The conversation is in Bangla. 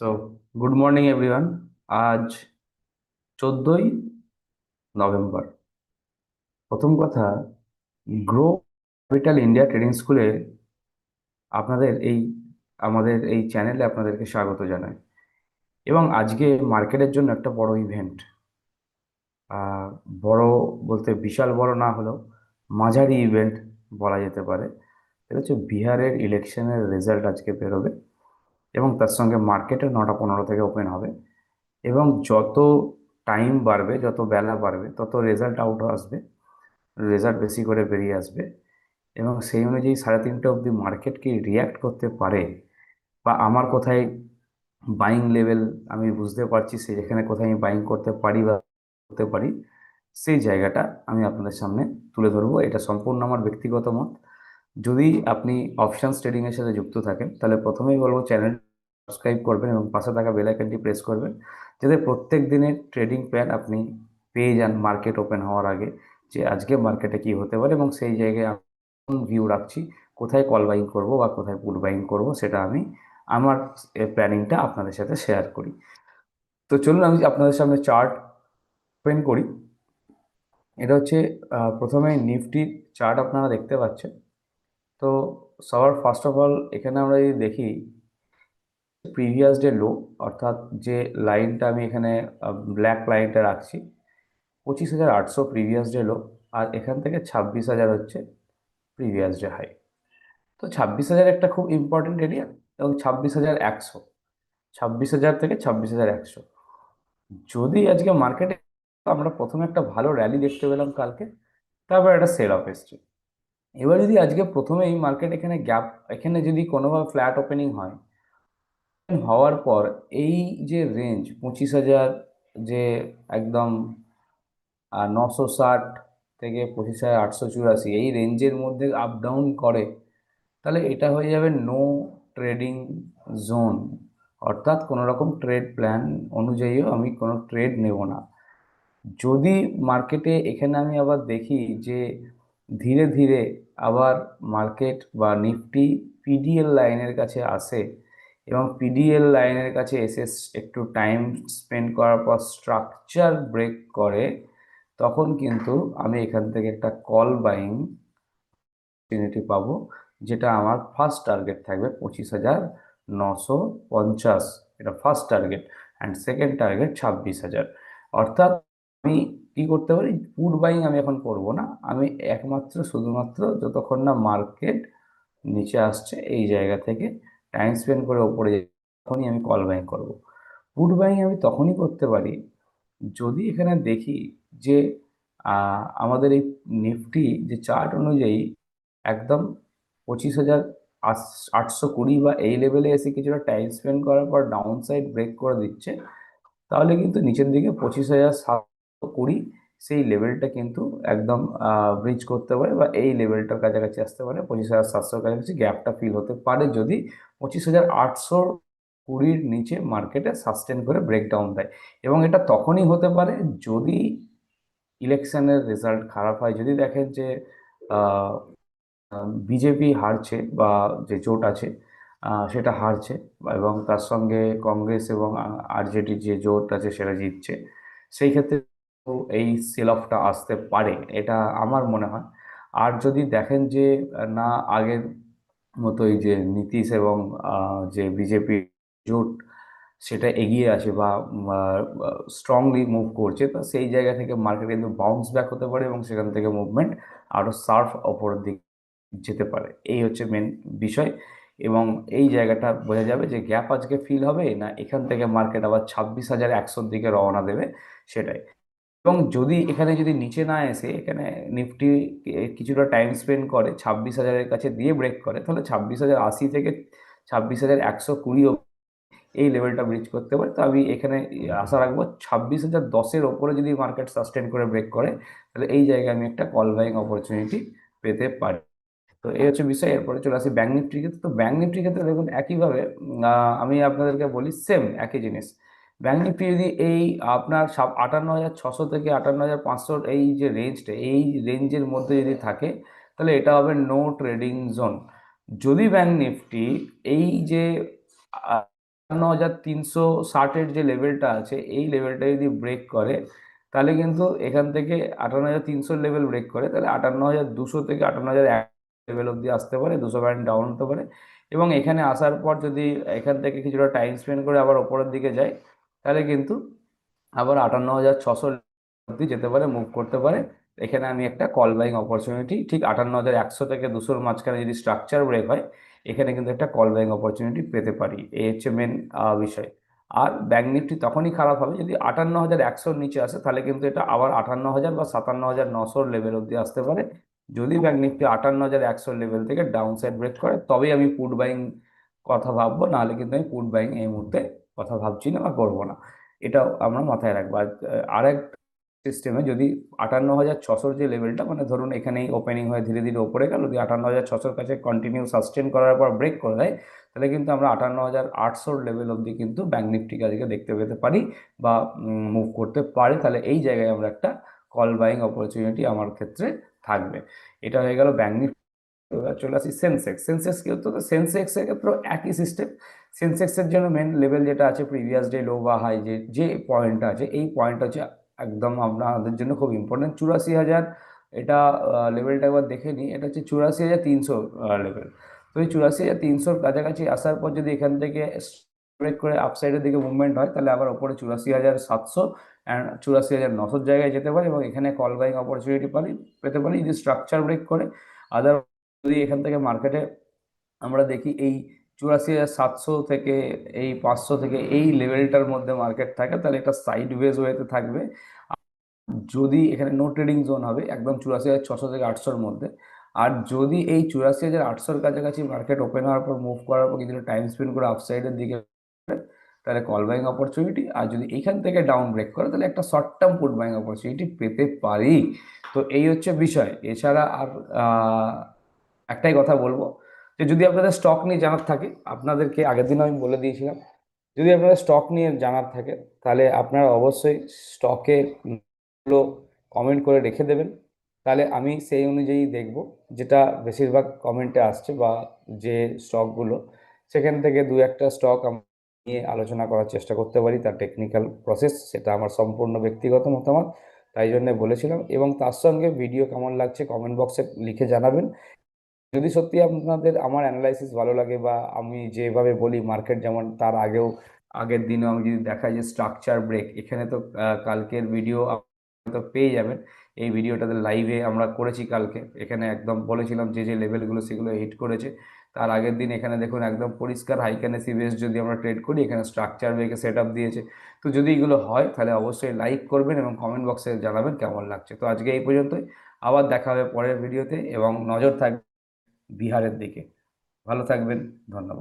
সো গুড মর্নিং এভরিওয়ান আজ চোদ্দই নভেম্বর। প্রথম কথা গ্রো ক্যাপিটাল ইন্ডিয়া ট্রেডিং স্কুলে আপনাদের এই, আমাদের এই চ্যানেলে আপনাদেরকে স্বাগত জানাই। এবং আজকে মার্কেটের জন্য একটা বড় ইভেন্ট বড় বলতে বিশাল বড় না হলেও মাঝারি ইভেন্ট বলা যেতে পারে। এটা হচ্ছে বিহারের ইলেকশনের রেজাল্ট আজকে বেরোবে। এবং তার সঙ্গে মার্কেটে নটা পনেরো থেকে ওপেন হবে। এবং যত টাইম বাড়বে, যত বেলা বাড়বে, তত রেজাল্ট আউট আসবে রেজাল্ট বেশি করে বেরিয়ে আসবে। এবং সেই অনুযায়ী সাড়ে তিনটে অবধি মার্কেট কি রিয়্যাক্ট করতে পারে? বা আমার কোথায় বাইং লেভেল আমি বুঝতে পারছি সে যেখানে কোথায় আমি বাইং করতে পারি বা করতে পারি, সেই জায়গাটা আমি আপনাদের সামনে তুলে ধরবো। এটা সম্পূর্ণ আমার ব্যক্তিগত মত। যদি আপনি অপশানস ট্রেডিংয়ের সাথে যুক্ত থাকেন, তাহলে প্রথমেই বলব চ্যানেল সাবস্ক্রাইব করবেন এবং পাশে থাকা বেল আইকনটি প্রেস করবেন, যাতে প্রত্যেক দিনের ট্রেডিং প্ল্যান আপনি পেয়ে যান মার্কেট ওপেন হওয়ার আগে যে আজকে মার্কেটে কি হতে পারে এবং সেই জায়গায় আমি ভিউ রাখছি, কোথায় কল বাইং করব বা কোথায় পুট বাইং করব সেটা আমি আমার প্ল্যানিংটা আপনাদের সাথে শেয়ার করি। তো চলুন আমি আপনাদের সামনে চার্ট ওপেন করি। এটা হচ্ছে প্রথমে নিফটির চার্ট আপনারা দেখতে পাচ্ছেন। তো সবার ফার্স্ট অফ অল এখানে আমরা যদি দেখি প্রিভিয়াস ডে লো অর্থাৎ যে লাইনটা আমি এখানে ব্ল্যাক লাইনটা রাখছি, পঁচিশ হাজার আটশো প্রিভিয়াস ডে লো আর এখান থেকে ছাব্বিশ হাজার হচ্ছে প্রিভিয়াস ডে হাই তো ছাব্বিশ হাজার একটা খুব ইম্পর্টেন্ট এরিয়া এবং ছাব্বিশ হাজার একশো, ছাব্বিশ হাজার থেকে ছাব্বিশ হাজার একশো। যদি আজকে মার্কেটে আমরা প্রথমে একটা ভালো র্যালি দেখতে পেলাম কালকে, তারপর একটা সেল অফ এসছে। এবার যদি আজকে প্রথমেই মার্কেট এখানে গ্যাপ এখানে যদি কোনোভাবে ফ্ল্যাট ওপেনিং হয় হওয়ার পর এই যে রেঞ্জ পঁচিশ হাজার যে একদম নশো ষাট থেকে পঁচিশ হাজার আটশো চুরাশি, এই রেঞ্জের মধ্যে আপ ডাউন করে, তাহলে এটা হয়ে যাবে নো ট্রেডিং জোন অর্থাৎ কোনো রকম ট্রেড প্ল্যান অনুযায়ীও আমি কোনো ট্রেড নেব না। যদি মার্কেটে এখানে আমি আবার দেখি যে ধীরে ধীরে আবার মার্কেট বা নিফটি পিডিএল লাইনের কাছে আসে এবং পিডিএল লাইনের কাছে এসে একটু টাইম স্পেন্ড করার পর স্ট্রাকচার ব্রেক করে, তখন কিন্তু আমি এখান থেকে একটা কল বাইং অপরচুনিটি পাবো, যেটা আমার ফার্স্ট টার্গেট থাকবে পঁচিশ হাজার নশো পঞ্চাশ, এটা first target and second target ছাব্বিশ হাজার। অর্থাৎ আমি কি করতে পারি? পুট বাইং আমি এখন করব না, আমি একমাত্র শুধুমাত্র যতক্ষণ না মার্কেট নিচে আসছে, এই জায়গা থেকে টাইম স্পেন্ড করে ওপরে তখনই আমি কল বাইং করব। পুট বাইং আমি তখনই করতে পারি যদি এখানে দেখি যে আমাদের এই নিফটি যে চার্ট অনুযায়ী একদম পঁচিশ হাজার আটশো কুড়ি বা এই লেভেলে এসে কিছুটা টাইম স্পেন্ড করার পর ডাউন সাইড ব্রেক করে দিচ্ছে, তাহলে কিন্তু নিচের দিকে পঁচিশ হাজার সাতশো কুড়ি সেই লেভেলটা কিন্তু একদম ব্রিজ করতে পারে বা এই লেভেলটার কাছাকাছি আসতে পারে। পঁচিশ হাজার সাতশোর কাছাকাছি গ্যাপটা ফিল হতে পারে যদি পঁচিশ হাজার আটশো কুড়ির নিচে মার্কেটে সাস্টেন করে ব্রেকডাউন দেয়। এবং এটা তখনই হতে পারে যদি ইলেকশনের রেজাল্ট খারাপ হয়। যদি দেখেন যে বিজেপি হারছে বা যে জোট আছে সেটা হারছে এবং তার সঙ্গে কংগ্রেস এবং আরজেডি যে জোট আছে সেটা জিতছে। সেই ক্ষেত্রে এই সেল অফটা আসতে পারে, এটা আমার মনে হয়। আর যদি দেখেন যে, না, আগের মতোই যে নীতিশ এবং যে বিজেপি জোট সেটা এগিয়ে আছে বা স্ট্রংলি মুভ করছে, তো সেই জায়গা থেকে মার্কেট কিন্তু বাউন্স ব্যাক হতে পারে এবং সেখান থেকে মুভমেন্ট আরও সার্ফ অপরের দিক যেতে পারে। এই হচ্ছে মেন বিষয় এবং এই জায়গাটা বোঝা যাবে যে গ্যাপ আজকে ফিল হবে না এখান থেকে মার্কেট আবার ছাব্বিশ হাজার একশোর দিকে রওনা দেবে সেটাই। এবং যদি এখানে যদি নিচে না এসে এখানে নিফটি কিছুটা টাইম স্পেন্ড করে, ছাব্বিশ হাজারের কাছে দিয়ে ব্রেক করে, তাহলে ছাব্বিশ হাজার আশি থেকে ছাব্বিশ হাজার একশো কুড়ি এই লেভেলটা ব্রিজ করতে পারে। তো আমি এখানে আশা রাখব ছাব্বিশ হাজার দশের ওপরে যদি মার্কেট সাস্টেন করে ব্রেক করে, তাহলে এই জায়গায় আমি একটা কল বাইং অপরচুনিটি পেতে পারি। তো এই হচ্ছে বিষয়, এরপরে চলে আসি ব্যাঙ্ক নিফটির ক্ষেত্রে। তো ব্যাঙ্ক নিফটির ক্ষেত্রে দেখুন, একইভাবে আমি আপনাদেরকে বলি সেম একই জিনিস। ব্যাঙ্ক নিফটি যদি এই আপনার আটান্ন হাজার ছশো থেকে আটান্ন হাজার পাঁচশোর এই যে রেঞ্জটা এই রেঞ্জের মধ্যে যদি থাকে, তাহলে এটা হবে নো ট্রেডিং জোন যদি ব্যাঙ্ক নিফটি এই যে আটান্ন হাজার তিনশো ষাটের যে লেভেলটা আছে, এই লেভেলটা যদি ব্রেক করে, তাহলে কিন্তু এখান থেকে আটান্ন হাজার তিনশোর লেভেল ব্রেক করে, তাহলে আটান্ন হাজার দুশো থেকে আটান্ন হাজার এক লেভেল অবধি আসতে পারে, দুশো পয়েন্ট ডাউন হতে পারে। এবং এখানে আসার পর যদি এখান থেকে কিছুটা টাইম স্পেন্ড করে আবার ওপরের দিকে যায় তাহলে কিন্তু আবার আটান্ন হাজার ছশো অবধি যেতে পারে মুভ করতে পারে। এখানে আমি একটা কল বাইং অপরচুনিটি ঠিক আটান্ন হাজার একশো থেকে দুশোর মাঝখানে যদি স্ট্রাকচার ব্রেক হয়, এখানে কিন্তু একটা কল বাইং অপরচুনিটি পেতে পারি। এই হচ্ছে মেন বিষয়। আর ব্যাঙ্ক নিফটি তখনই খারাপ হবে যদি আটান্ন হাজার একশোর নিচে আসে, তাহলে কিন্তু এটা আবার আটান্ন হাজার বা সাতান্ন হাজার নশোর লেভেল অবধি আসতে পারে। যদি ব্যাঙ্ক নিফটি আটান্ন হাজার একশোর লেভেল থেকে ডাউন সাইড ব্রেক করে, তবেই আমি পুট বাইং কথা ভাববো, নাহলে কিন্তু আমি পুট বাইং এই মুহূর্তে কথা ভাবছি না বা করব না। এটাও আমরা মাথায় রাখব। আর আরেক সিস্টেমে যদি আটান্ন হাজার ছশোর যে লেভেলটা মানে ধরুন এখানেই ওপেনিং হয়ে ধীরে ধীরে ওপরে গেল, যদি আটান্ন হাজার ছশোর কাছে কন্টিনিউ সাস্টেন করার পর ব্রেক করে দেয়, তাহলে কিন্তু আমরা আটান্ন হাজার আটশোর লেভেল অবধি কিন্তু ব্যাঙ্ক নিফটিকে আজকে দেখতে পেতে পারি বা মুভ করতে পারি। তাহলে এই জায়গায় আমরা একটা কল বাইং অপরচুনিটি আমার ক্ষেত্রে থাকবে। এটা হয়ে গেল ব্যাঙ্ক নিফটি এবার চলে আসি সেন্সেক্স সেন্সেক্স কি হতো সেন্সেক্সের ক্ষেত্রেও একই সিস্টেম সেন্সেক্সের জন্য মেন লেভেল যেটা আছে প্রিভিয়াস ডে লো বা হাই যে যে পয়েন্টটা আছে, এই পয়েন্ট হচ্ছে একদম আপনাদের জন্য খুব ইম্পর্টেন্ট চুরাশি হাজার, এটা লেভেলটা একবার দেখে নিই। এটা হচ্ছে চুরাশি হাজার তিনশো লেভেল তো এই চুরাশি হাজার তিনশোর কাছাকাছি আসার পর যদি এখান থেকে ব্রেক করে আপসাইডের দিকে মুভমেন্ট হয়, তাহলে আবার ওপরে চুরাশি হাজার সাতশো অ্যান্ড চুরাশি হাজার নশোর জায়গায় যেতে পারে এবং এখানে কল বাইং অপরচুনিটি পারি পেতে পারি। যদি স্ট্রাকচার ব্রেক করে আদার যদি এখান থেকে মার্কেটে আমরা দেখি এই চুরাশি হাজার সাতশো থেকে এই পাঁচশো থেকে এই লেভেলটার মধ্যে মার্কেট থাকে, তাহলে এটা সাইড ওয়েজ ওয়েতে থাকবে। যদি এখানে নো ট্রেডিং জোন হবে, একদম চুরাশি হাজার ছশো থেকে আটশোর মধ্যে, আর যদি এই চুরাশি হাজার আটশোর কাছাকাছি মার্কেট ওপেন হওয়ার পর মুভ করার পর কিছুটা টাইম স্পেন্ড করে আপসাইডের দিকে তাহলে কল বাইং অপরচুনিটি আর যদি এখান থেকে ডাউন ব্রেক করে, তাহলে একটা short term put buying opportunity পেতে পারি। তো এই হচ্ছে বিষয়। এছাড়া আর একটাই কথা বলব যে যদি আপনাদের স্টক নিয়ে জানার থাকে, আপনাদেরকে আগের দিন আমি বলে দিয়েছিলাম, যদি আপনাদের স্টক নিয়ে জানার থাকে, তাহলে আপনারা অবশ্যই স্টকের কমেন্ট করে রেখে দেবেন। তাহলে আমি সেই অনুযায়ী দেখব যেটা বেশিরভাগ কমেন্টে আসছে বা যে স্টকগুলো সেখান থেকে দু একটা স্টক নিয়ে আলোচনা করার চেষ্টা করতে পারি, তার টেকনিক্যাল প্রসেস সেটা আমার সম্পূর্ণ ব্যক্তিগত মতামত, তাই জন্য বলেছিলাম এবং তার সঙ্গে ভিডিও কেমন লাগছে কমেন্ট বক্সে লিখে জানাবেন। যদি সত্যি আপনাদের, আমার অ্যানালাইসিস ভালো লাগে বা আমি যেভাবে বলি মার্কেট যেমন তার আগেও, আগের দিনও আমি যদি দেখাই যে স্ট্রাকচার ব্রেক এখানে তো কালকের ভিডিও তো পেয়ে যাবেন। এই ভিডিওটাতে লাইভে আমরা করেছি কালকে। এখানে একদম বলেছিলাম যে যে লেভেলগুলো সেগুলো হিট করেছে। তার আগের দিন এখানে দেখুন একদম পরিষ্কার হাইকানে সিবিএস যদি আমরা ট্রেড করি, এখানে স্ট্রাকচার ব্রেকে সেট আপ দিয়েছে। তো যদি এগুলো হয়, তাহলে অবশ্যই লাইক করবেন এবং কমেন্ট বক্সে জানাবেন কেমন লাগছে। তো আজকে এই পর্যন্তই। আবার দেখা হবে পরের ভিডিওতে এবং নজর থাকবে বিহারের দিকে। ভালো থাকবেন ধন্যবাদ।